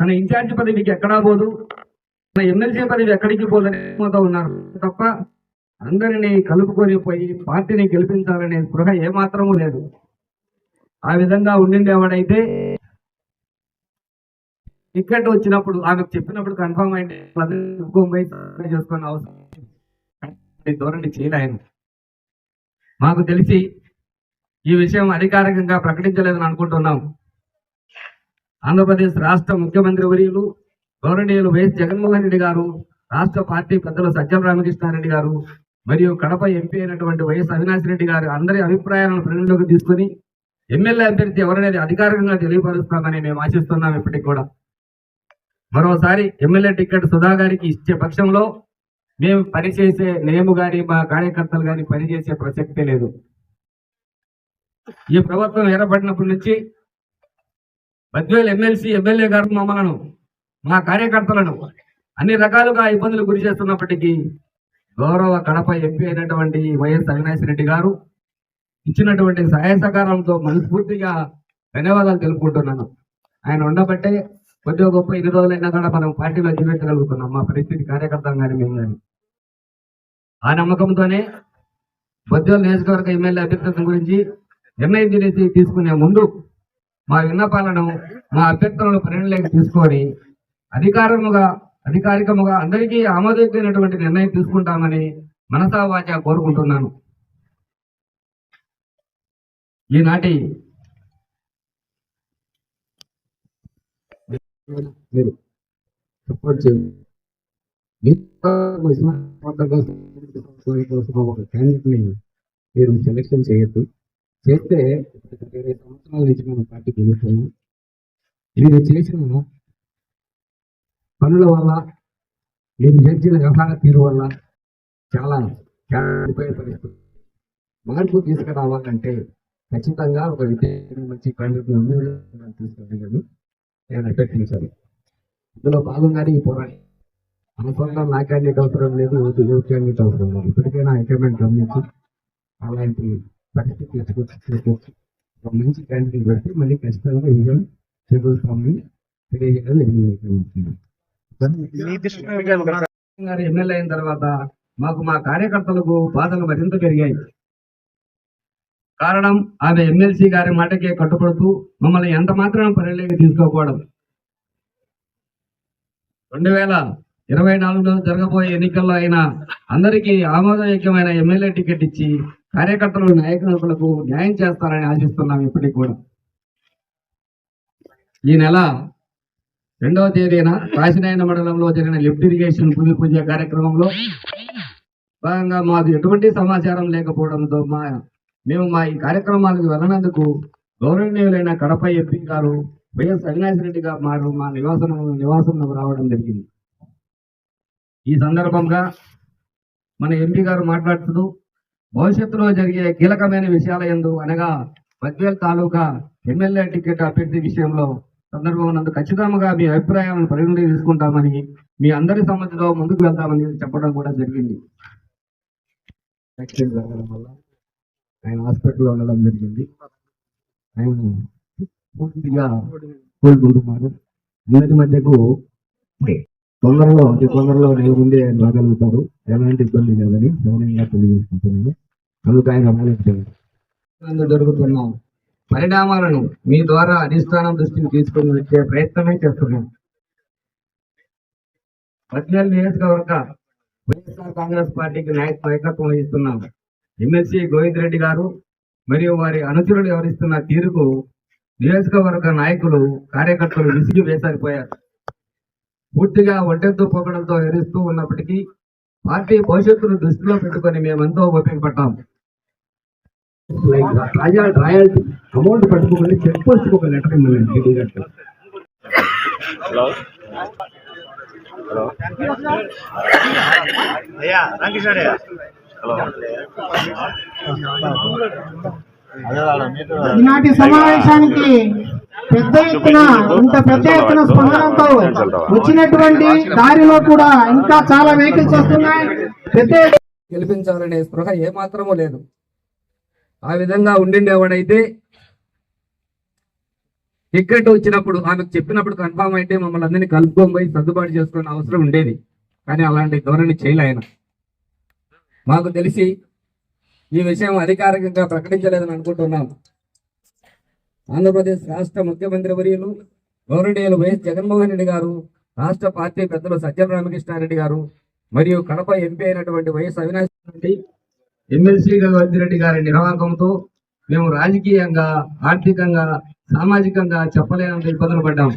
తన ఇన్ఛార్జ్ పదవికి ఎక్కడా పోదు. తన ఎమ్మెల్సీ పదవి ఎక్కడికి పోదని ఉన్నారు తప్ప అందరినీ కలుపుకొని పోయి పార్టీని గెలిపించాలనే స్పృహ ఏమాత్రము లేదు. ఆ విధంగా ఉండిండేవాడైతే టికెట్ వచ్చినప్పుడు ఆమెకు చెప్పినప్పుడు కన్ఫర్మ్ అయితే వాళ్ళందరినీ పోయి అవసరం ధోరణి చేయలేను మాకు తెలిసి ఈ విషయం అధికారికంగా ప్రకటించలేదని అనుకుంటున్నాం. ఆంధ్రప్రదేశ్ రాష్ట్ర ముఖ్యమంత్రి వర్యులు గౌరవనీయులు వైఎస్ జగన్మోహన్ రెడ్డి గారు రాష్ట్ర పార్టీ పెద్దలు సజ్జల రామకృష్ణారెడ్డి గారు మరియు కడప ఎంపీ అయినటువంటి వైఎస్ అవినాష్ రెడ్డి గారు అందరి అభిప్రాయాలను పరిగణలోకి తీసుకుని ఎమ్మెల్యే అభ్యర్థి ఎవరనేది అధికారికంగా తెలియపరుస్తామని మేము ఆశిస్తున్నాం ఇప్పటికి కూడా. మరోసారి ఎమ్మెల్యే టికెట్ సుధా గారికి ఇచ్చే పక్షంలో మేము పనిచేసే మేము కానీ మా కార్యకర్తలు కానీ పనిచేసే ప్రసక్తే లేదు. ఈ ప్రభుత్వం ఏర్పడినప్పటి నుంచి బద్వేల్ ఎమ్మెల్సీ ఎమ్మెల్యే గారు మమ్మలను మా కార్యకర్తలను అన్ని రకాలుగా ఇబ్బందులు గురి చేస్తున్నప్పటికీ గౌరవ కడప ఎంపీ అయినటువంటి వైఎస్ అవినాష్ రెడ్డి గారు ఇచ్చినటువంటి సహాయ సహకారంతో మనస్ఫూర్తిగా ధన్యవాదాలు తెలుపుకుంటున్నాను. ఆయన ఉండబట్టే కొద్దిగా గొప్ప ఇన్ని రోజులైనా కూడా మనం పార్టీలో జీవించగలుగుతున్నాం మా పరిస్థితి కార్యకర్తలు కానీ మేము కానీ. ఆ నమ్మకంతోనే బొద్దుల నియోజకవర్గ ఎమ్మెల్యే అభ్యర్థిత్వం గురించి నిర్ణయం చేసి తీసుకునే ముందు మా విన్నపాలను మా అభ్యర్థులను పరిగణలోకి తీసుకొని అధికారముగా అధికారికముగా అందరికీ ఆమోదయోగ్యమైనటువంటి నిర్ణయం తీసుకుంటామని మనసావాచ కోరుకుంటున్నాను. ఈనాటి మీరు సపోర్ట్ చేయండి. ఒక మీరు సెలెక్షన్ చేయొద్దు. చేస్తే ఇరవై సంవత్సరాల నుంచి మనం పార్టీ గెలుస్తాము మీరు చేసిన పనుల వల్ల మీరు చేసిన వ్యవహార తీరు వల్ల చాలా ఉపయోగపరిస్తుంది మార్పు తీసుకురావాలంటే ఖచ్చితంగా ఒక విద్యార్థి మంచి క్యాండిడేట్ తీసుకురాగలను నేను అభ్యర్థించాను. ఇందులో భాగంగానే ఈ పోరాటం అనుకున్న నా క్యాండిడేట్ అవసరం లేదు యువత యువ క్యాండిడేట్ అవసరం లేదు. ఇప్పటికైనా హైకమాండ్ గమనించి అలాంటి ఒక మంచి క్యాండిడేట్ పెడితే మళ్ళీ ఖచ్చితంగా విజయం చేకూరుతామని తెలియజేయడం గారు ఎమ్మెల్యే అయిన తర్వాత మాకు మా కార్యకర్తలకు బాధలు మరింత పెరిగాయి. కారణం ఆమె ఎమ్మెల్సీ గారి మాటకే కట్టుబడుతూ మమ్మల్ని ఎంత మాత్రం పరిగణలోకి తీసుకోకపోవడం. రెండు వేల ఇరవై నాలుగులో జరగబోయే ఎన్నికల్లో అయినా అందరికీ ఆమోదయోగ్యమైన ఎమ్మెల్యే టికెట్ ఇచ్చి కార్యకర్తలు నాయకులకు న్యాయం చేస్తారని ఆశిస్తున్నాం ఇప్పటికి కూడా. ఈ నెల రెండవ తేదీన కాశీనాయన మండలంలో జరిగిన లిఫ్ట్ ఇరిగేషన్ భూమి పూజ కార్యక్రమంలో భాగంగా మాకు ఎటువంటి సమాచారం లేకపోవడంతో మా మేము మా ఈ కార్యక్రమాలకు వెళ్ళినందుకు గౌరవనీయులైన కడప ఎంపీ గారు వైఎస్ అవినాష్ రెడ్డి గారు మారు మా నివాసం నివాసంలో రావడం జరిగింది. ఈ సందర్భంగా మన ఎంపీ గారు మాట్లాడుతూ భవిష్యత్తులో జరిగే కీలకమైన విషయాల ఎందు అనగా బద్వేల్ తాలూకా ఎమ్మెల్యే టికెట్ అభ్యర్థి విషయంలో సందర్భం నందు ఖచ్చితంగా మీ అభిప్రాయాలను పరిగణలోకి తీసుకుంటామని మీ అందరి సమస్యలో ముందుకు వెళ్తామని చెప్పడం కూడా జరిగింది. యాక్సిడెంట్ జరగడం వల్ల ఆయన హాస్పిటల్లో ఉండడం జరిగింది. ఆయన పూర్తిగా కోలుకుంటున్నారు. అందరి మధ్యకు తొందరలో అతి తొందరలో నేను ముందే ఆయన రాగలుగుతారు. ఎలాంటి ఇబ్బంది లేదని గౌరవంగా తెలియజేసుకుంటున్నాను. అందుకు ఆయన రాలేదు జరుగుతున్న పరిణామాలను మీ ద్వారా అధిష్టానం దృష్టికి తీసుకుని వచ్చే ప్రయత్నమే చేస్తున్నాం. పద్నాలుగు నియోజకవర్గ వైఎస్ఆర్ కాంగ్రెస్ పార్టీకి నాయక నాయకత్వం వహిస్తున్నాం ఎమ్మెల్సీ గోవింద్ రెడ్డి గారు మరియు వారి అనుచరులు వ్యవహరిస్తున్న తీరుకు నియోజకవర్గ నాయకులు కార్యకర్తలు విసిగి వేసారిపోయారు. పూర్తిగా ఒంటెత్తు పొగడంతో ఎరుస్తూ ఉన్నప్పటికీ పార్టీ భవిష్యత్తును దృష్టిలో పెట్టుకొని మేమెంతో రాయల్టీ అమౌంట్ పట్టుకోమని చెక్ పోస్ట్ ఒక లెటర్ ఇవ్వండి హలో హలో? అయ్యా హలో? ఈనాటి సమావేశానికి పెద్ద ఎత్తున ఇంత పెద్ద ఎత్తున స్పందనతో వచ్చినటువంటి దారిలో కూడా ఇంకా చాలా వెహికల్స్ వస్తున్నాయి. పెద్ద గెలిపించాలనే స్పృహ ఏమాత్రమూ లేదు. ఆ విధంగా ఉండిండేవాడైతే టికెట్ వచ్చినప్పుడు ఆమెకు చెప్పినప్పుడు కన్ఫామ్ అయితే మమ్మల్ని అందరినీ కలుపుకొని పోయి సర్దుబాటు చేసుకునే అవసరం ఉండేది. కానీ అలాంటి ధోరణి చేయలే ఆయన. మాకు తెలిసి ఈ విషయం అధికారికంగా ప్రకటించలేదని అనుకుంటున్నాము. ఆంధ్రప్రదేశ్ రాష్ట్ర ముఖ్యమంత్రి వర్యులు గౌరవనీయులు వైఎస్ జగన్మోహన్ రెడ్డి గారు రాష్ట్ర పార్టీ పెద్దలు సజ్జన రామకృష్ణారెడ్డి గారు మరియు కడప ఎంపీ అయినటువంటి వైఎస్ అవినాష్ రెడ్డి ఎమ్మెల్సీ రెడ్డి గారి నిర్వాహకంతో మేము రాజకీయంగా ఆర్థికంగా సామాజికంగా చెప్పలేనంత ఇబ్బందులు పడ్డాం.